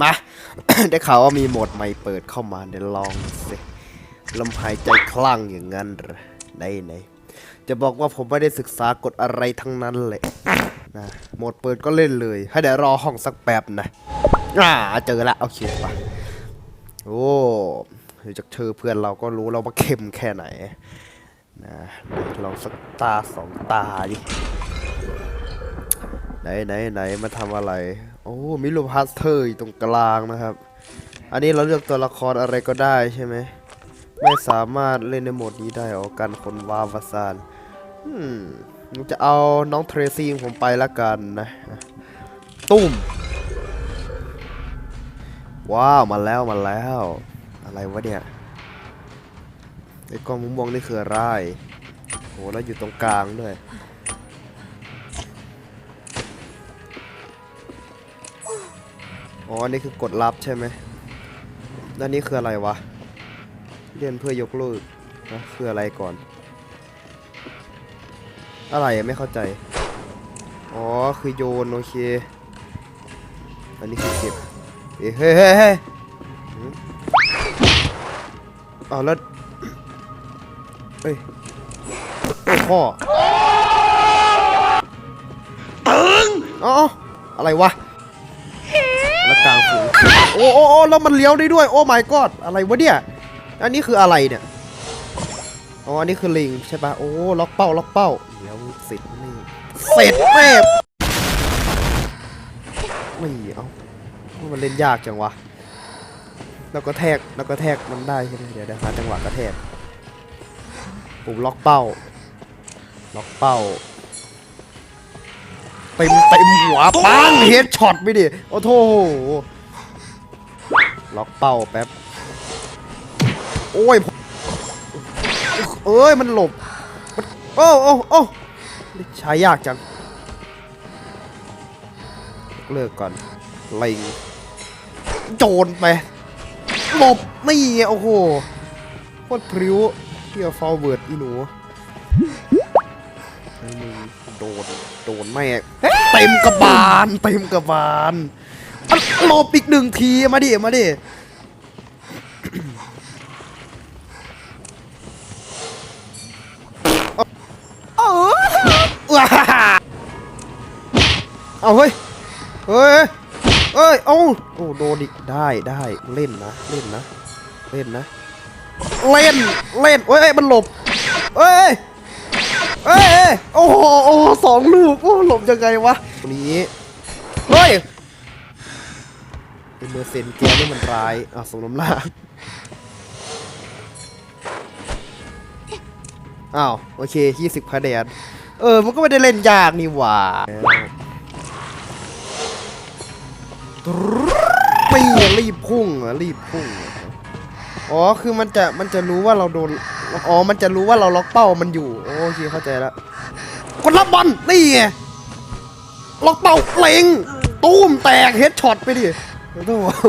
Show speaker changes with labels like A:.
A: มา ได้ข่าวว่ามีโหมดใหม่เปิดเข้ามาเดี๋ยวลองสิลมหายใจคลั่งอย่างนั้นไหนไหนจะบอกว่าผมไม่ได้ศึกษากฎอะไรทั้งนั้นเลยนะโหมดเปิดก็เล่นเลย ให้เดี๋ยวรอห้องสักแป๊บนะอ่าเจอละโอเคปะโอ้จากเธอเพื่อนเราก็รู้เราว่าเข้มแค่ไหนนะลองสักตาสองตาดิไหนไหนไหนมาทำอะไร โอ้มิลูพาสเทอร์อยู่ตรงกลางนะครับ อันนี้เราเลือกตัวละครอะไรก็ได้ใช่ไหมไม่สามารถเล่นในโหมดนี้ได้หรอกกันคนวาวาซานอืมจะเอาน้องเทรซี่ผมไปละกันนะ ตุ้ม ว้าว มาแล้วมาแล้ว อะไรวะเนี่ยไอ้กล้องมุมมองนี่คืออะไรโหแล้วอยู่ตรงกลางด้วย อ๋อ นี่คือกดลับใช่ไหมแล้วนี่คืออะไรวะเลื่อนเพื่อยกลิกนะคืออะไรก่อน อะไรไม่เข้าใจ อ๋อ คือโยน โอเค อันนี้คือเก็บเอ้ยเฮ้ยเฮ้ยเฮ้ยอ้าวแล้วเอ้ยโอ้พ่อตึงอ๋ออะไรวะ แล้วกลางฝูงโอ้โอ้แล้วมันเลี้ยวได้ด้วย โอ้ my god อะไรวะเนี่ย อันนี้คืออะไรเนี่ย อ๋อ อันนี้คือลิงใช่ปะโอ้ ล็อกเป้า ล็อกเป้า เดี๋ยวเสร็จนี่เสร็จแม่ไม่เอามันเล่นยากจังวะ แล้วก็แทก แล้วก็แทกมันได้ใช่ไหมเดี๋ยวเดี๋ยวหาจังหวะกระแทกปุ่มล็อกเป้า ล็อกเป้า เต็มเต็มหัวปังเฮดช็อตไปดิโอ้โถล็อกเป้าแป๊บโอ้ยผมเอ้ยมันหลบมันโอ้โอ้โอ้ใช้ยากจังเลิกก่อนเล็งโจรไปหลบนี่ไงโอ้โหโคตรพริ้วเที่ยวฟอร์เวิร์ดอีหนูไอ้มึง โดน โดนแม่งเต็มกระบาล เต็มกระบาลอะหลบอีกหนึ่งทีมาดิ มาดิเออว้าเอาเฮ้ย เฮ้ยเอ้ย เอาโอ้โดนอีกได้ได้เล่นนะ เล่นนะ เล่นนะ เล่น เล่นเอ้ยเอ้ย มันหลบเอ้ย เอ้ยเอ้ยโอ้โหโอ้โหสองลูก โอ้หลบยังไงวะตรงนี้ เฮ้ยเป็นเมอร์เซนเกียร์นี่มันร้ายอะสมน้ำหน้าอ้าว โอเค20คะแนนเออ มันก็ไม่ได้เล่นยากนี่หว่าไม่รีบพุ่งเหรอะรีบพุ่ง อ๋อ คือมันจะ มันจะรู้ว่าเราโดน อ๋อ มันจะรู้ว่าเราล็อกเป้ามันอยู่ โอเคเข้าใจแล้วคนรับบอลนี่ไงล็อกเป้าเล็งตูมแตกเฮดช็อตไปดิโอ้โห